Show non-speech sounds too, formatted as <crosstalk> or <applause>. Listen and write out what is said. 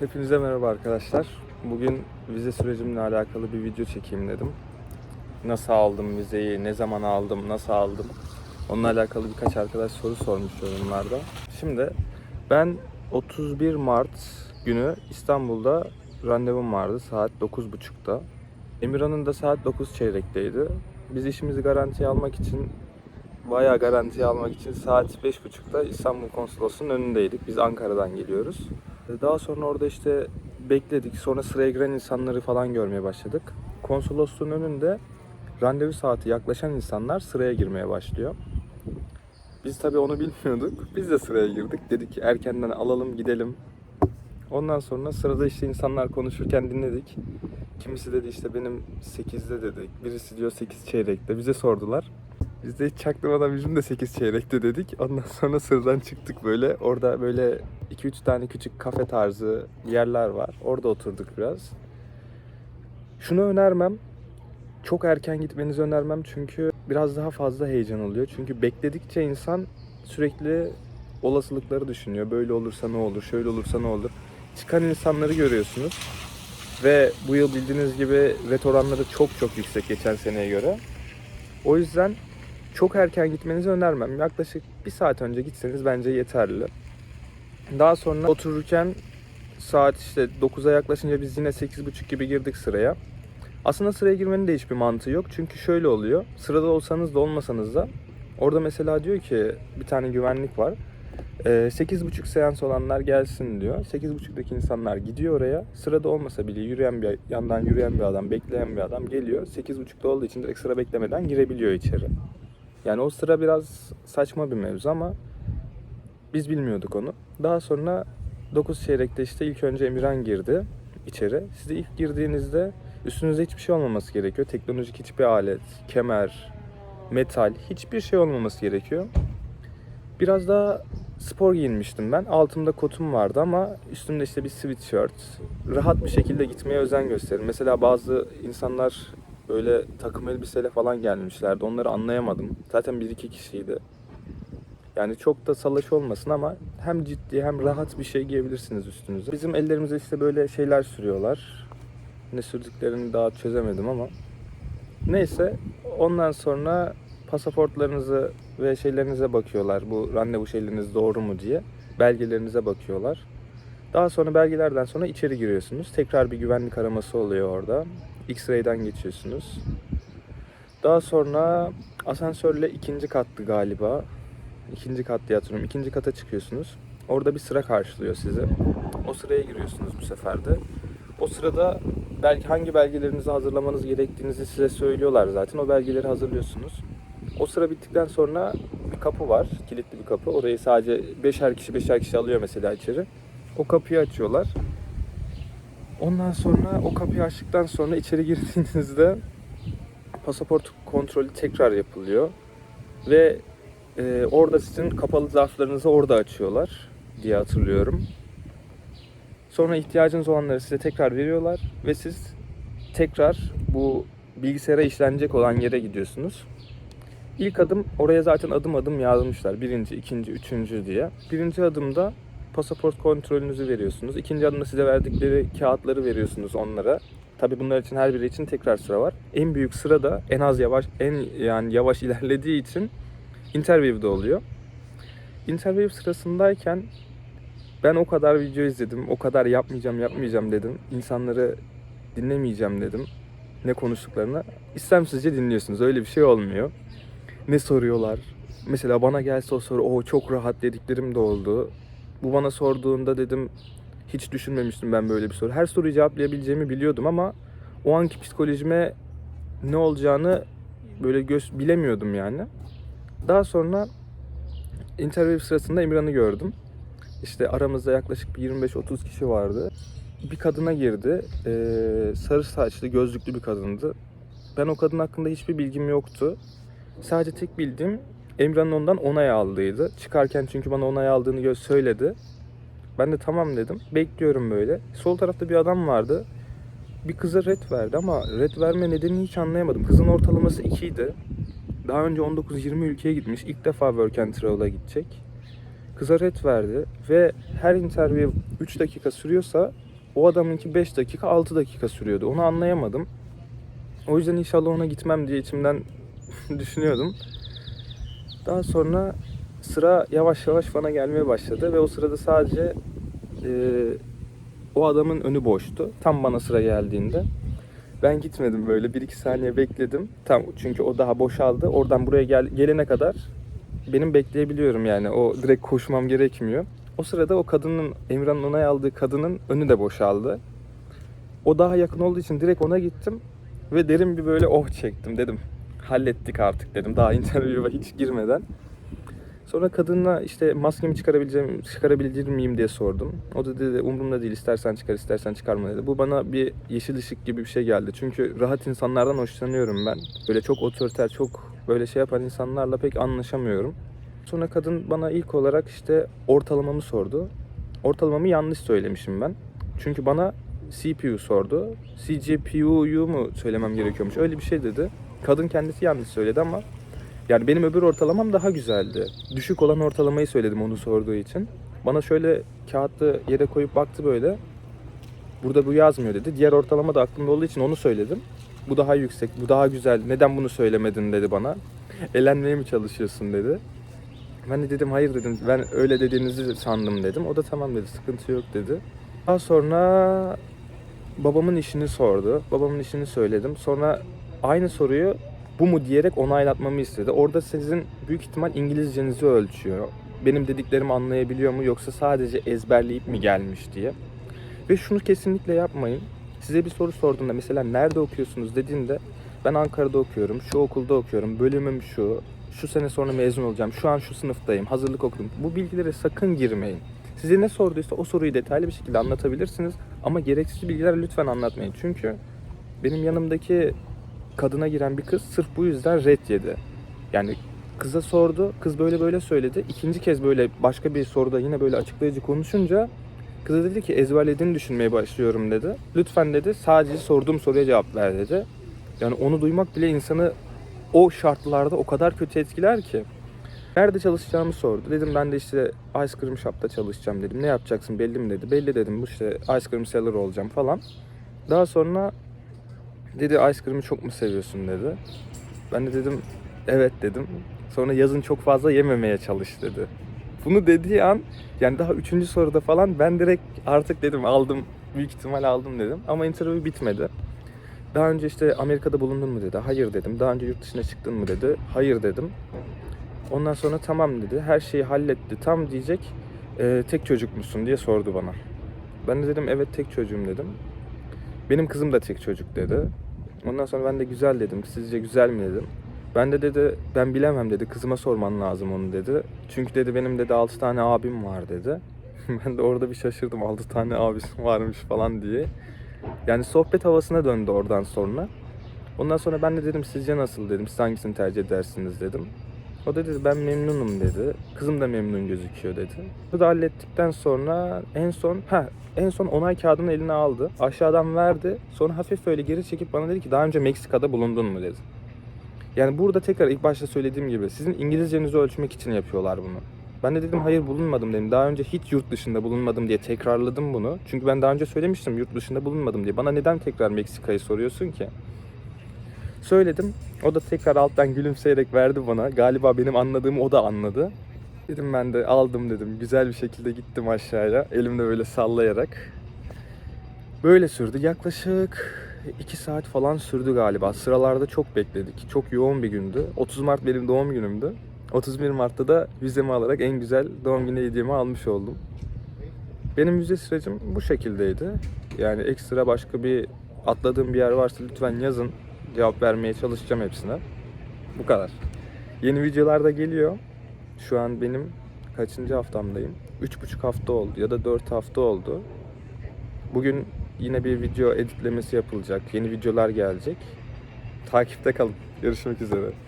Hepinize merhaba arkadaşlar. Bugün vize sürecimle alakalı bir video çekeyim dedim. Nasıl aldım vizeyi, ne zaman aldım, nasıl aldım? Onunla alakalı birkaç arkadaş soru sormuş yorumlarda. Şimdi ben 31 Mart günü İstanbul'da randevum vardı saat 9.30'da. Emirhan'ın da saat 9 çeyrekteydi. Biz işimizi garantiye almak için bayağı garantiye almak için saat 5.30'da İstanbul Konsolosluğu'nun önündeydik. Biz Ankara'dan geliyoruz. Daha sonra orada işte bekledik. Sonra sıraya giren insanları falan görmeye başladık. Konsolosluğun önünde randevu saati yaklaşan insanlar sıraya girmeye başlıyor. Biz tabii onu bilmiyorduk. Biz de sıraya girdik. Dedik ki erkenden alalım gidelim. Ondan sonra sırada işte insanlar konuşurken dinledik. Kimisi dedi işte benim 8'de dedik. Birisi diyor 8 çeyrekte. Bize sordular. Biz de hiç çaktırmadan bizim de 8 çeyrekte dedik. Ondan sonra sıradan çıktık böyle. Orada böyle 2-3 tane küçük kafe tarzı yerler var. Orada oturduk biraz. Şunu önermem. Çok erken gitmenizi önermem çünkü biraz daha fazla heyecan oluyor. Çünkü bekledikçe insan sürekli olasılıkları düşünüyor. Böyle olursa ne olur, şöyle olursa ne olur. Çıkan insanları görüyorsunuz. Ve bu yıl bildiğiniz gibi ret oranları çok çok yüksek geçen seneye göre. O yüzden çok erken gitmenizi önermem. Yaklaşık bir saat önce gitseniz bence yeterli. Daha sonra otururken saat işte 9'a yaklaşınca biz yine 8.30 gibi girdik sıraya. Aslında sıraya girmenin de hiçbir mantığı yok. Çünkü şöyle oluyor. Sırada olsanız da olmasanız da orada mesela diyor ki bir tane güvenlik var. Ee, 8.30 seans olanlar gelsin diyor. 8.30'daki insanlar gidiyor oraya. Sırada olmasa bile yürüyen bir yandan yürüyen bir adam, bekleyen bir adam geliyor. 8.30'da olduğu için direkt sıra beklemeden girebiliyor içeri. Yani o sıra biraz saçma bir mevzu ama biz bilmiyorduk onu. Daha sonra 9 çeyrekte işte ilk önce Emirhan girdi içeri. Siz de ilk girdiğinizde üstünüzde hiçbir şey olmaması gerekiyor. Teknolojik hiçbir alet, kemer, metal hiçbir şey olmaması gerekiyor. Biraz daha spor giyinmiştim ben. Altımda kotum vardı ama üstümde işte bir sweatshirt. Rahat bir şekilde gitmeye özen gösterin. Mesela bazı insanlar böyle takım elbiseyle falan gelmişlerdi. Onları anlayamadım. Zaten bir iki kişiydi. Yani çok da salaş olmasın ama hem ciddi hem rahat bir şey giyebilirsiniz üstünüze. Bizim ellerimize işte böyle şeyler sürüyorlar. Ne sürdüklerini daha çözemedim ama. Neyse ondan sonra pasaportlarınızı ve şeylerinize bakıyorlar. Bu randevu şeyleriniz doğru mu diye. Belgelerinize bakıyorlar. Daha sonra belgelerden sonra içeri giriyorsunuz. Tekrar bir güvenlik araması oluyor orada. X-ray'den geçiyorsunuz. Daha sonra asansörle ikinci kattı galiba. İkinci kat diye hatırlıyorum. İkinci kata çıkıyorsunuz. Orada bir sıra karşılıyor sizi. O sıraya giriyorsunuz bu sefer de. O sırada belki hangi belgelerinizi hazırlamanız gerektiğinizi size söylüyorlar zaten. O belgeleri hazırlıyorsunuz. O sıra bittikten sonra bir kapı var. Kilitli bir kapı. Orayı sadece beşer kişi beşer kişi alıyor mesela içeri. O kapıyı açıyorlar. Ondan sonra o kapıyı açtıktan sonra içeri girdiğinizde pasaport kontrolü tekrar yapılıyor. Ve e, orada sizin kapalı zarflarınızı orada açıyorlar diye hatırlıyorum. Sonra ihtiyacınız olanları size tekrar veriyorlar ve siz tekrar bu bilgisayara işlenecek olan yere gidiyorsunuz. İlk adım oraya zaten adım adım yazmışlar. Birinci, ikinci, üçüncü diye. Birinci adımda pasaport kontrolünüzü veriyorsunuz. İkinci adımda size verdikleri kağıtları veriyorsunuz onlara. Tabi bunlar için her biri için tekrar sıra var. En büyük sıra da en az yavaş, en yani yavaş <laughs> ilerlediği için interview'de oluyor. Interview sırasındayken ben o kadar video izledim, o kadar yapmayacağım yapmayacağım dedim. İnsanları dinlemeyeceğim dedim. Ne konuştuklarını. İstemsizce dinliyorsunuz. Öyle bir şey olmuyor. Ne soruyorlar? Mesela bana gelse o soru, o çok rahat dediklerim de oldu. Bu bana sorduğunda dedim hiç düşünmemiştim ben böyle bir soru. Her soruyu cevaplayabileceğimi biliyordum ama o anki psikolojime ne olacağını böyle göz bilemiyordum yani. Daha sonra interview sırasında Emirhan'ı gördüm. İşte aramızda yaklaşık bir 25-30 kişi vardı. Bir kadına girdi. Ee, sarı saçlı, gözlüklü bir kadındı. Ben o kadın hakkında hiçbir bilgim yoktu. Sadece tek bildiğim Emrah'ın ondan onay aldığıydı. Çıkarken çünkü bana onay aldığını söyledi. Ben de tamam dedim. Bekliyorum böyle. Sol tarafta bir adam vardı. Bir kıza red verdi ama red verme nedenini hiç anlayamadım. Kızın ortalaması 2 idi. Daha önce 19-20 ülkeye gitmiş. İlk defa Work and Travel'a gidecek. Kıza red verdi ve her interview 3 dakika sürüyorsa O adamınki 5 dakika 6 dakika sürüyordu. Onu anlayamadım. O yüzden inşallah ona gitmem diye içimden <laughs> düşünüyordum. Daha sonra sıra yavaş yavaş bana gelmeye başladı ve o sırada sadece e, o adamın önü boştu. Tam bana sıra geldiğinde. Ben gitmedim böyle 1-2 saniye bekledim. Tam çünkü o daha boşaldı. Oradan buraya gel, gelene kadar benim bekleyebiliyorum yani. O direkt koşmam gerekmiyor. O sırada o kadının, Emrah'ın onay aldığı kadının önü de boşaldı. O daha yakın olduğu için direkt ona gittim. Ve derin bir böyle oh çektim dedim. Hallettik artık dedim. Daha <laughs> interview'a hiç girmeden. Sonra kadına işte maskemi çıkarabileceğim, çıkarabilir miyim diye sordum. O da dedi umurumda değil istersen çıkar istersen çıkarma dedi. Bu bana bir yeşil ışık gibi bir şey geldi. Çünkü rahat insanlardan hoşlanıyorum ben. Böyle çok otoriter, çok böyle şey yapan insanlarla pek anlaşamıyorum. Sonra kadın bana ilk olarak işte ortalamamı sordu. Ortalamamı yanlış söylemişim ben. Çünkü bana CPU sordu. CGPU'yu mu söylemem gerekiyormuş. Öyle bir şey dedi. Kadın kendisi yanlış söyledi ama yani benim öbür ortalamam daha güzeldi. Düşük olan ortalamayı söyledim onu sorduğu için. Bana şöyle kağıtlı yere koyup baktı böyle. Burada bu yazmıyor dedi. Diğer ortalama da aklımda olduğu için onu söyledim. Bu daha yüksek, bu daha güzel. Neden bunu söylemedin dedi bana. Elenmeye mi çalışıyorsun dedi. Ben de dedim hayır dedim. Ben öyle dediğinizi sandım dedim. O da tamam dedi. Sıkıntı yok dedi. Daha sonra babamın işini sordu. Babamın işini söyledim. Sonra aynı soruyu bu mu diyerek onaylatmamı istedi. Orada sizin büyük ihtimal İngilizcenizi ölçüyor. Benim dediklerimi anlayabiliyor mu yoksa sadece ezberleyip mi gelmiş diye. Ve şunu kesinlikle yapmayın. Size bir soru sorduğunda mesela nerede okuyorsunuz dediğinde ben Ankara'da okuyorum, şu okulda okuyorum, bölümüm şu, şu sene sonra mezun olacağım, şu an şu sınıftayım, hazırlık okudum. Bu bilgilere sakın girmeyin. Size ne sorduysa o soruyu detaylı bir şekilde anlatabilirsiniz ama gereksiz bilgiler lütfen anlatmayın. Çünkü benim yanımdaki kadına giren bir kız sırf bu yüzden red yedi. Yani kıza sordu, kız böyle böyle söyledi. İkinci kez böyle başka bir soruda yine böyle açıklayıcı konuşunca kıza dedi ki ezberlediğini düşünmeye başlıyorum dedi. Lütfen dedi sadece sorduğum soruya cevap ver dedi. Yani onu duymak bile insanı o şartlarda o kadar kötü etkiler ki. Nerede çalışacağımı sordu. Dedim ben de işte Ice Cream Shop'ta çalışacağım dedim. Ne yapacaksın belli mi dedi. Belli dedim bu işte Ice Cream Seller olacağım falan. Daha sonra dedi Ice Cream'i çok mu seviyorsun dedi. Ben de dedim evet dedim. Sonra yazın çok fazla yememeye çalış dedi. Bunu dediği an yani daha üçüncü soruda falan ben direkt artık dedim aldım büyük ihtimal aldım dedim. Ama interview bitmedi. Daha önce işte Amerika'da bulundun mu dedi. Hayır dedim. Daha önce yurt dışına çıktın mı dedi. Hayır dedim. Ondan sonra tamam dedi. Her şeyi halletti. Tam diyecek. "Ee, tek çocuk musun diye sordu bana. Ben de dedim evet tek çocuğum dedim. Benim kızım da tek çocuk dedi. Ondan sonra ben de güzel dedim. Sizce güzel mi dedim. Ben de dedi ben bilemem dedi. Kızıma sorman lazım onu dedi. Çünkü dedi benim dedi 6 tane abim var dedi. <laughs> ben de orada bir şaşırdım 6 tane abisi varmış falan diye. Yani sohbet havasına döndü oradan sonra. Ondan sonra ben de dedim sizce nasıl dedim. Siz hangisini tercih edersiniz dedim. O da dedi ben memnunum dedi. Kızım da memnun gözüküyor dedi. Bu da hallettikten sonra en son ha en son onay kağıdını eline aldı. Aşağıdan verdi. Sonra hafif böyle geri çekip bana dedi ki daha önce Meksika'da bulundun mu dedi. Yani burada tekrar ilk başta söylediğim gibi sizin İngilizcenizi ölçmek için yapıyorlar bunu. Ben de dedim hayır bulunmadım dedim. Daha önce hiç yurt dışında bulunmadım diye tekrarladım bunu. Çünkü ben daha önce söylemiştim yurt dışında bulunmadım diye. Bana neden tekrar Meksika'yı soruyorsun ki? Söyledim. O da tekrar alttan gülümseyerek verdi bana. Galiba benim anladığımı o da anladı. Dedim ben de aldım dedim. Güzel bir şekilde gittim aşağıya. Elimde böyle sallayarak. Böyle sürdü. Yaklaşık 2 saat falan sürdü galiba. Sıralarda çok bekledik. Çok yoğun bir gündü. 30 Mart benim doğum günümdü. 31 Mart'ta da vizemi alarak en güzel doğum günü hediyemi almış oldum. Benim vize sürecim bu şekildeydi. Yani ekstra başka bir atladığım bir yer varsa lütfen yazın. Cevap vermeye çalışacağım hepsine. Bu kadar. Yeni videolar da geliyor. Şu an benim kaçıncı haftamdayım? 3,5 hafta oldu ya da 4 hafta oldu. Bugün yine bir video editlemesi yapılacak. Yeni videolar gelecek. Takipte kalın. Görüşmek üzere.